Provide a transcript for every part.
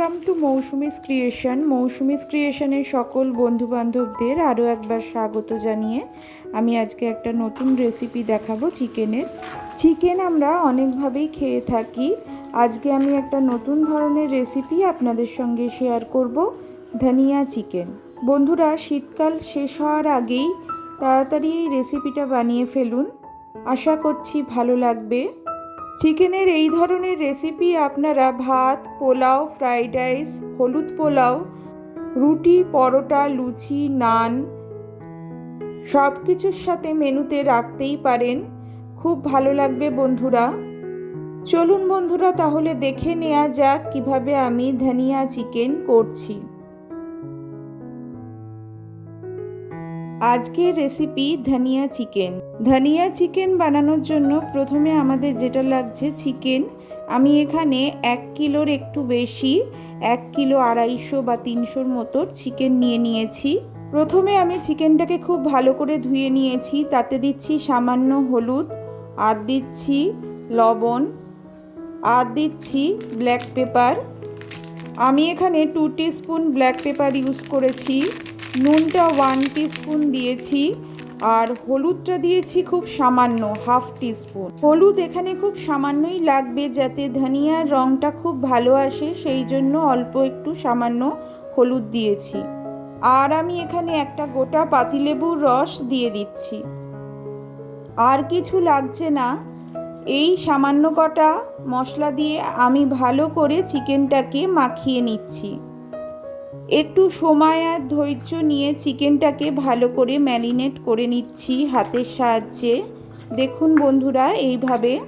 Welcome to Mousumi's creation Mousumi's ক্রিয়েশনের সকল বন্ধুবান্ধবদের আরও একবার স্বাগত জানিয়ে আমি আজকে একটা নতুন রেসিপি দেখাবো চিকেনের। চিকেন আমরা অনেকভাবেই খেয়ে থাকি। আজকে আমি একটা নতুন ধরনের রেসিপি আপনাদের সঙ্গে শেয়ার করব, ধনিয়া চিকেন। বন্ধুরা, শীতকাল শেষ হওয়ার আগেই তাড়াতাড়ি এই রেসিপিটা বানিয়ে ফেলুন। আশা করছি ভালো লাগবে। চিকেনের এই ধরনের রেসিপি আপনারা ভাত, পোলাও ফ্রাইড রাইস হলুদ পোলাও, রুটি, পরোটা, লুচি, নান সব কিছুর সাথে মেনুতে রাখতেই পারেন। খুব ভালো লাগবে বন্ধুরা। চলুন বন্ধুরা, তাহলে দেখে নেওয়া যাক কীভাবে আমি ধনিয়া চিকেন করছি। আজকের রেসিপি ধনিয়া চিকেন ধনিয়া চিকেন বানানোর জন্য প্রথমে আমাদের যেটা লাগছে চিকেন আমি এখানে এক কিলোর একটু বেশি, এক কিলো আড়াইশো বা তিনশোর মতো চিকেন নিয়ে নিয়েছি। প্রথমে আমি চিকেনটাকে খুব ভালো করে ধুয়ে নিয়েছি, তাতে দিচ্ছি সামান্য হলুদ, আর দিচ্ছি লবণ, আর দিচ্ছি ব্ল্যাক পেপার আমি এখানে two spoon black pepper use করেছি। নুনটা ওয়ান স্পুন দিয়েছি আর হলুদটা দিয়েছি খুব সামান্য হাফ স্পুন হলুদ এখানে খুব সামান্যই লাগবে যাতে ধনিয়ার রঙটা খুব ভালো আসে, সেই জন্য অল্প একটু সামান্য হলুদ দিয়েছি। আর আমি এখানে একটা গোটা পাতিলেবুর রস দিয়ে দিচ্ছি। আর কিছু লাগছে না। এই সামান্য কটা মশলা দিয়ে আমি ভালো করে চিকেনটাকে মাখিয়ে নিচ্ছি। একটু সময় আর ধৈর্য নিয়ে চিকেনটাকে ভালো করে ম্যারিনেট করে নিচ্ছি হাতের সাহায্যে। দেখুন বন্ধুরা, এইভাবে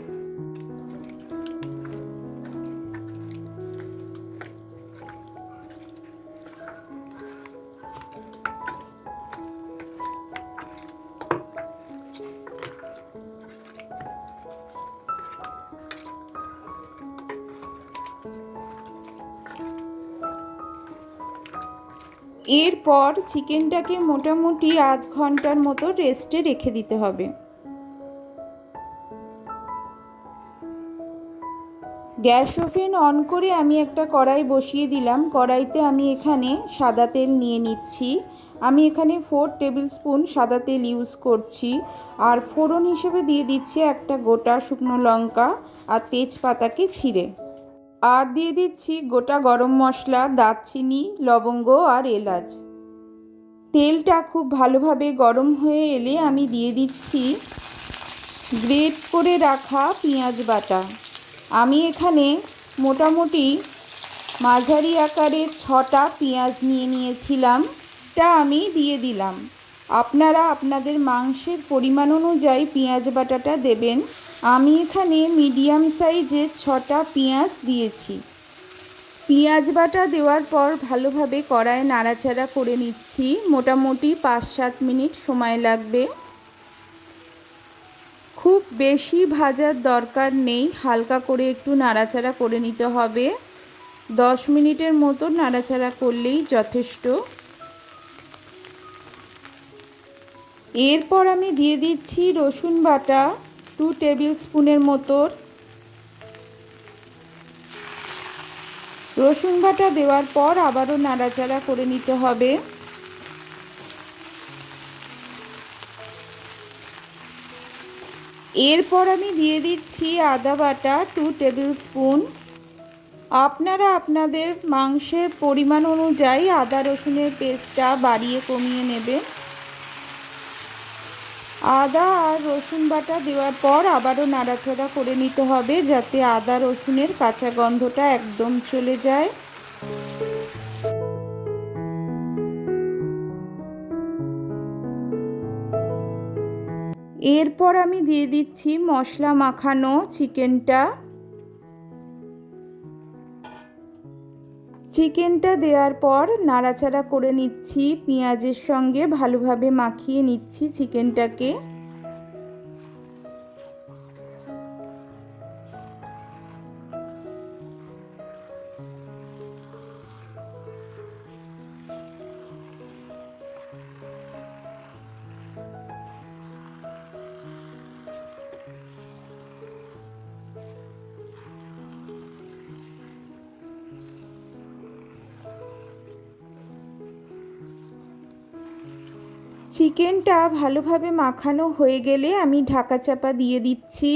এরপর চিকেনটাকে মোটামুটি আধ ঘণ্টার মতো রেস্টে রেখে দিতে হবে। গ্যাস ওভেন অন করে আমি একটা কড়াই বসিয়ে দিলাম। কড়াইতে আমি এখানে সাদা তেল নিয়ে নিচ্ছি। আমি এখানে ফোর টেবিল স্পুন সাদা তেল ইউজ করছি। আর ফোড়ন হিসেবে দিয়ে দিচ্ছি একটা গোটা শুকনো লঙ্কা আর তেজপাতাকে ছিঁড়ে। আর দিয়ে দিচ্ছি গোটা গরম মশলা, দারচিনি, লবঙ্গ আর এলাচ। তেলটা খুব ভালোভাবে গরম হয়ে এলে আমি দিয়ে দিচ্ছি গ্রেট করে রাখা পেঁয়াজ বাটা। আমি এখানে মোটামুটি মাঝারি আকারের ছটা পেঁয়াজ নিয়ে নিয়েছিলাম, তা আমি দিয়ে দিলাম। আপনারা আপনাদের মাংসের পরিমাণ অনুযায়ী পেঁয়াজ বাটাটা দেবেন। আমি এখানে মিডিয়াম সাইজের ছটা পেঁয়াজ দিয়েছি। পেঁয়াজ বাটা দেওয়ার পর ভালোভাবে কড়ায় নাড়াচাড়া করে নিচ্ছি। মোটামুটি পাঁচ সাত মিনিট সময় লাগবে। খুব বেশি ভাজার দরকার নেই। হালকা করে একটু নাড়াচাড়া করে নিতে হবে। দশ মিনিটের মতো নাড়াচাড়া করলেই যথেষ্ট। এরপর আমি দিয়ে দিচ্ছি রসুন বাটা। টু টেবিল স্পুনের মতো রসুন বাটা দেওয়ার পর আবারও নাড়াচাড়া করে নিতে হবে। এরপর আমি দিয়ে দিচ্ছি আদা বাটা টু টেবিল স্পুন আপনারা আপনাদের মাংসের পরিমাণ অনুযায়ী আদা রসুনের পেস্টটা বাড়িয়ে কমিয়ে নেবেন। আদা আর রসুন বাটা দেওয়ার পর আবারও নাড়াচাড়া করে নিতে হবে যাতে আদা রসুনের কাঁচা গন্ধটা একদম চলে যায়। এরপর আমি দিয়ে দিচ্ছি মশলা মাখানো চিকেনটা। চিকেনটা দেওয়ার পর নাড়াচাড়া করে নিচ্ছি পেঁয়াজের সঙ্গে ভালোভাবে মাখিয়ে নিচ্ছি চিকেনটাকে। চিকেনটা ভালোভাবে মাখানো হয়ে গেলে আমি ঢাকা চাপা দিয়ে দিচ্ছি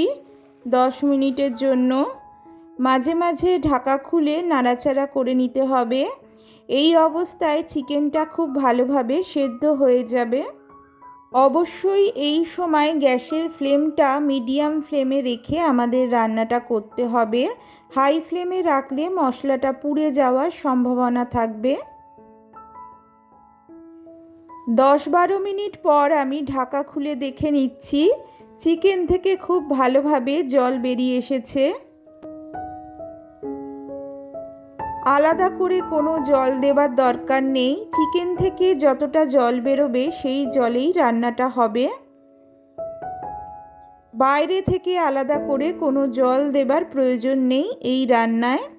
দশ মিনিটের জন্য। মাঝে মাঝে ঢাকা খুলে নাড়াচাড়া করে নিতে হবে। এই অবস্থায় চিকেনটা খুব ভালোভাবে সেদ্ধ হয়ে যাবে। অবশ্যই এই সময় গ্যাসের ফ্লেমটা মিডিয়াম ফ্লেমে রেখে আমাদের রান্নাটা করতে হবে। হাই ফ্লেমে রাখলে মশলাটা পুড়ে যাওয়ার সম্ভাবনা থাকবে। দশ বারো মিনিট পর আমি ঢাকা খুলে দেখে নিচ্ছি, চিকেন থেকে খুব ভালোভাবে জল বেরিয়ে এসেছে। আলাদা করে কোনো জল দেবার দরকার নেই, চিকেন থেকে যতটা জল বেরোবে সেই জলেই রান্নাটা হবে। বাইরে থেকে আলাদা করে কোনো জল দেবার প্রয়োজন নেই এই রান্নায়।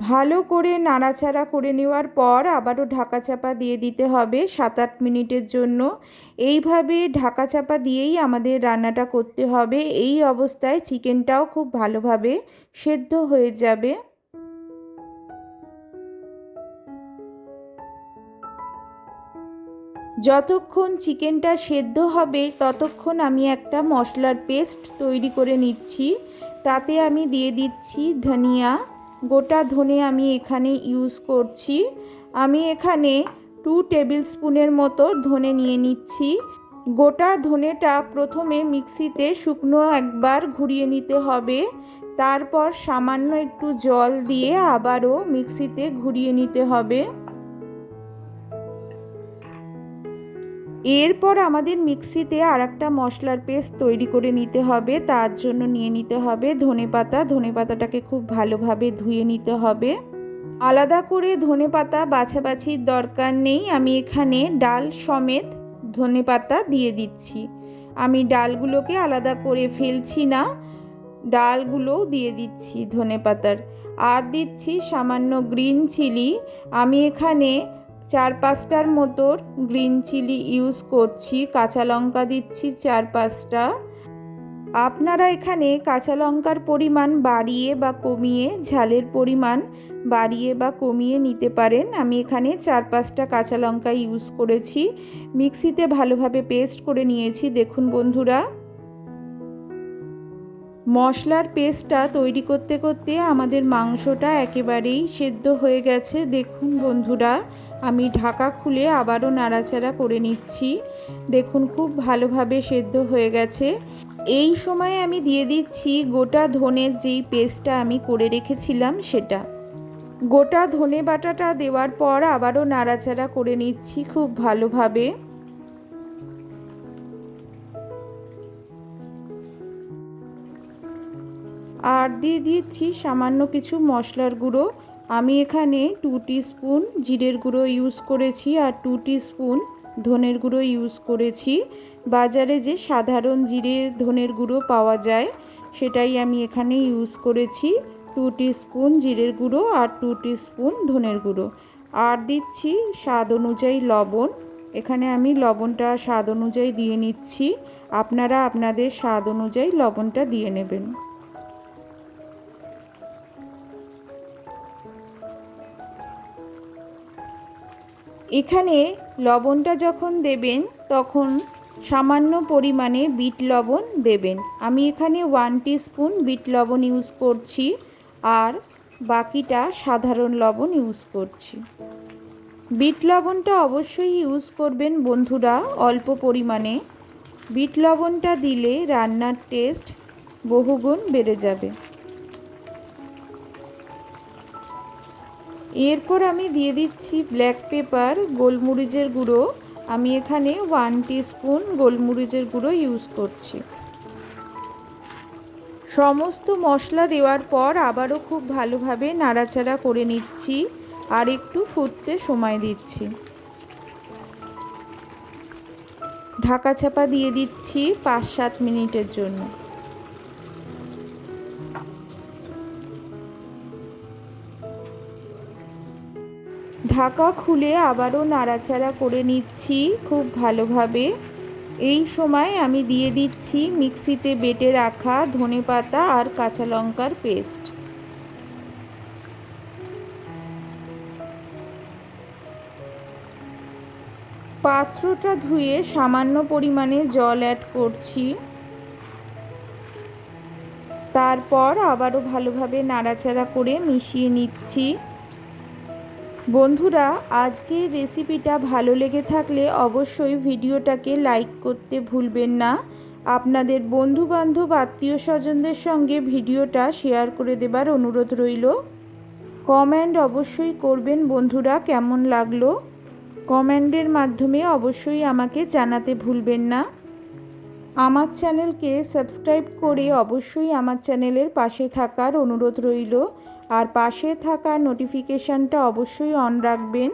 ভালো করে নাড়াচাড়া করে নেওয়ার পর আবারও ঢাকা চাপা দিয়ে দিতে হবে সাত আট মিনিটের জন্য। এইভাবে ঢাকা চাপা দিয়েই আমাদের রান্নাটা করতে হবে। এই অবস্থায় চিকেনটাও খুব ভালোভাবে সেদ্ধ হয়ে যাবে। যতক্ষণ চিকেনটা সেদ্ধ হবে ততক্ষণ আমি একটা মশলার পেস্ট তৈরি করে নিচ্ছি। তাতে আমি দিয়ে দিচ্ছি ধনিয়া। গোটা ধনে আমি এখানে ইউজ করছি। আমি এখানে টু টেবিল স্পুনের মতো ধনে নিয়ে নিচ্ছি। গোটা ধনেটা প্রথমে মিক্সিতে শুকনো একবার ঘুরিয়ে নিতে হবে। তারপর সামান্য একটু জল দিয়ে আবারও মিক্সিতে ঘুরিয়ে নিতে হবে। এরপর আমাদের মিক্সিতে আর একটা মশলার পেস্ট তৈরি করে নিতে হবে। তার জন্য নিয়ে নিতে হবে ধনে পাতা। ধনে পাতাটাকে খুব ভালোভাবে ধুয়ে নিতে হবে। আলাদা করে ধনে পাতা বাছাবাছির দরকার নেই। আমি এখানে ডাল সমেত ধনে পাতা দিয়ে দিচ্ছি। আমি ডালগুলোকে আলাদা করে ফেলছি না। ডালগুলোও দিয়ে দিচ্ছি ধনে পাতার। আর দিচ্ছি সামান্য গ্রিন চিলি। আমি এখানে চার পাঁচটার মতো গ্রিন চিলি ইউজ করছি, কাঁচা লঙ্কা দিচ্ছি চার পাঁচটা আপনারা এখানে কাঁচা লঙ্কার পরিমাণ বাড়িয়ে বা কমিয়ে, ঝালের পরিমাণ বাড়িয়ে বা কমিয়ে নিতে পারেন। আমি এখানে চার পাঁচটা কাঁচা লঙ্কা ইউজ করেছি। মিক্সিতে ভালোভাবে পেস্ট করে নিয়েছি, দেখুন বন্ধুরা। মশলার পেস্টটা তৈরি করতে করতে আমাদের মাংসটা একেবারেই সেদ্ধ হয়ে গেছে, দেখুন বন্ধুরা। আমি ঢাকা খুলে আবারও নাড়াচাড়া করে নিচ্ছি। দেখুন, খুব ভালোভাবে সেদ্ধ হয়ে গেছে। এই সময় আমি দিয়ে দিচ্ছি গোটা ধনের যেই পেস্টটা আমি করে রেখেছিলাম সেটা। গোটা ধনে বাটাটা দেওয়ার পর আবারও নাড়াচাড়া করে নিচ্ছি খুব ভালোভাবে। আর দিয়ে দিচ্ছি সামান্য কিছু মশলার গুঁড়ো। আমি এখানে টু স্পুন জিরের গুঁড়ো ইউজ করেছি আর টু স্পুন ধনের গুঁড়ো ইউজ করেছি। বাজারে যে সাধারণ জিরে, ধনের গুঁড়ো পাওয়া যায়, সেটাই আমি এখানে ইউজ করেছি। টু স্পুন জিরের গুঁড়ো আর টু স্পুন ধনের গুঁড়ো। আর দিচ্ছি স্বাদ অনুযায়ী লবণ। এখানে আমি লবণটা স্বাদ অনুযায়ী দিয়ে নিচ্ছি। আপনারা আপনাদের স্বাদ অনুযায়ী লবণটা দিয়ে নেবেন। এখানে লবণটা যখন দেবেন, তখন সামান্য পরিমাণে বিট লবণ দেবেন। আমি এখানে ওয়ান স্পুন বিট লবণ ইউজ করছি, আর বাকিটা সাধারণ লবণ ইউজ করছি। বিট লবণটা অবশ্যই ইউজ করবেন বন্ধুরা অল্প পরিমাণে। বিট লবণটা দিলে রান্নার টেস্ট বহুগুণ বেড়ে যাবে। এরপর আমি দিয়ে দিচ্ছি ব্ল্যাক পেপার গোলমরিচের গুঁড়ো। আমি এখানে ওয়ান স্পুন গোলমরিচের গুঁড়ো ইউজ করছি। সমস্ত মশলা দেওয়ার পর আবারও খুব ভালোভাবে নাড়াচাড়া করে নিচ্ছি আর একটু ফুটতে সময় দিচ্ছি। ঢাকা চাপা দিয়ে দিচ্ছি পাঁচ সাত মিনিটের জন্য। ঢাকা খুলে আবারও নাড়াচাড়া করে নিচ্ছি খুব ভালোভাবে। এই সময় আমি দিয়ে দিচ্ছি মিক্সিতে বেটে রাখা ধনে পাতা আর কাঁচা লঙ্কার পেস্ট। পাত্রটা ধুয়ে সামান্য পরিমাণে জল অ্যাড করছি। তারপর আবারও ভালোভাবে নাড়াচাড়া করে মিশিয়ে নিচ্ছি। বন্ধুরা, আজকের রেসিপিটা ভালো লেগে থাকলে অবশ্যই ভিডিওটাকে লাইক করতে ভুলবেন না। আপনাদের বন্ধু বান্ধব আত্মীয় স্বজনদের সঙ্গে ভিডিওটা শেয়ার করে দেবার অনুরোধ রইল। কমেন্ট অবশ্যই করবেন বন্ধুরা, কেমন লাগল? কমেন্টের মাধ্যমে অবশ্যই আমাকে জানাতে ভুলবেন না। আমার চ্যানেলকে সাবস্ক্রাইব করে অবশ্যই আমার চ্যানেলের পাশে থাকার অনুরোধ রইল। আর পাশে থাকা নোটিফিকেশানটা অবশ্যই অন রাখবেন।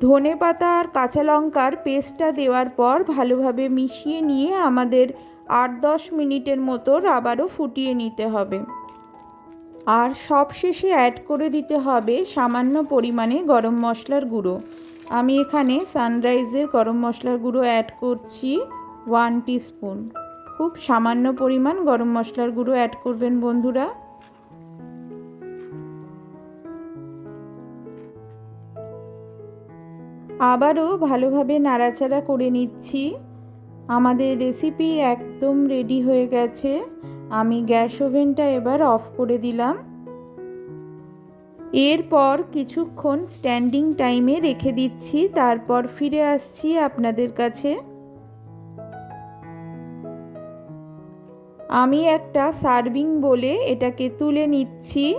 ধনে পাতা আর কাঁচা লঙ্কার পেস্টটা দেওয়ার পর ভালোভাবে মিশিয়ে নিয়ে আমাদের আট দশ মিনিটের মতো আবারও ফুটিয়ে নিতে হবে। আর সবশেষে অ্যাড করে দিতে হবে সামান্য পরিমাণে গরম মশলার গুঁড়ো। আমি এখানে সানরাইজের গরম মশলার গুঁড়ো অ্যাড করছি। ওয়ান স্পুন খুব সামান্য পরিমাণ গরম মশলার গুঁড়ো অ্যাড করবেন বন্ধুরা। আবারও ভালোভাবে নাড়াচাড়া করে নিচ্ছি। আমাদের রেসিপি একদম রেডি হয়ে গেছে। আমি গ্যাস ওভেনটা এবার অফ করে দিলাম। এরপর কিছুক্ষণ স্ট্যান্ডিং টাইমে রেখে দিচ্ছি। তারপর ফিরে আসছি আপনাদের কাছে। আমি একটা সার্ভিং বলে এটাকে তুলে নিচ্ছি।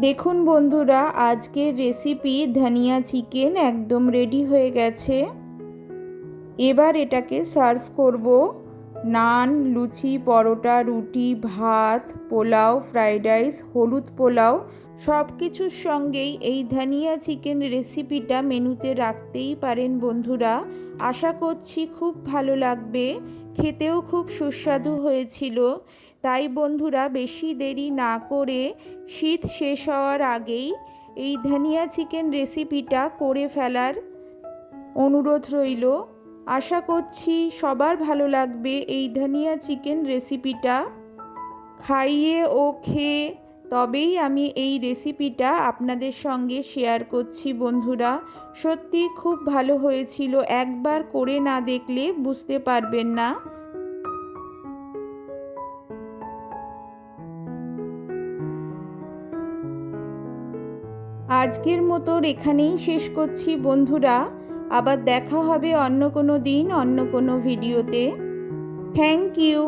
দেখুন বন্ধুরা, আজকের রেসিপি ধনিয়া চিকেন একদম রেডি হয়ে গেছে। এবার এটাকে সার্ভ করব। নান, লুচি, পরোটা, রুটি, ভাত, পোলাও ফ্রাইড রাইস হলুদ পোলাও সব কিছুর সঙ্গেই এই ধনিয়া চিকেন রেসিপিটা মেনুতে রাখতেই পারেন বন্ধুরা। আশা করছি খুব ভালো লাগবে। খেতেও খুব সুস্বাদু হয়েছিল। তাই বন্ধুরা, বেশি দেরি না করে শীত শেষ হওয়ার আগেই এই ধনিয়া চিকেন রেসিপিটা করে ফেলার অনুরোধ রইল। আশা করছি সবার ভালো লাগবে এই ধনিয়া চিকেন রেসিপিটা। খাইয়ে ও খেয়ে তবেই আমি এই রেসিপিটা আপনাদের সঙ্গে শেয়ার করছি বন্ধুরা। সত্যি খুব ভালো হয়েছিল, একবার করে না দেখলে বুঝতে পারবেন না। আজকের মতো এখানেই শেষ করছি বন্ধুরা। আবার দেখা হবে অন্য কোনো দিন, অন্য কোনো ভিডিওতে থ্যাংক ইউ